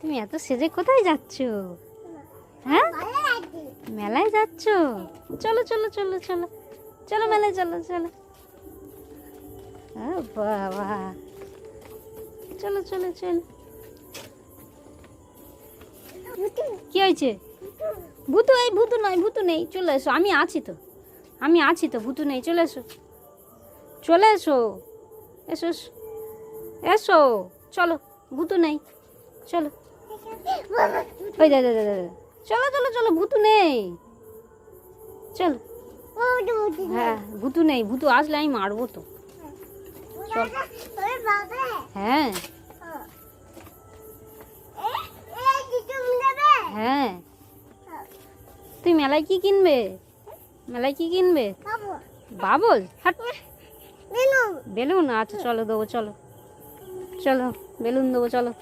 তুমি এত সেজে কোথায় যাচ্ছ? হ্যাঁ? মেলায় যাচ্ছ? চলো চলো চলো চলো। চলো মেলায়, চলো চলো। বাবা। চলো চলো চলো। কি হয়েছে? ভূতু, এই ভূতু নয় ভূতু নেই। চলে এসো, আমি আছি তো। আমি আছি তো, ভূতু নেই। চলে এসো। চলে এসো এসো। এসো। চলো, ভূতু নেই। চলো। ওই দা, দা। চলো চলো চলো ভূতু নেই। চল। হ্যাঁ ভূতু নেই ভূতু আসলে আমি মারবো তো। হ্যাঁ। হ্যাঁ। তুই মেলায় কি কিনবে? মেলায় কি কিনবে? বাবল? হাট। বেলুন? আচ্ছা চলো দেবো চলো। চলো বেলুন দেবো চলো।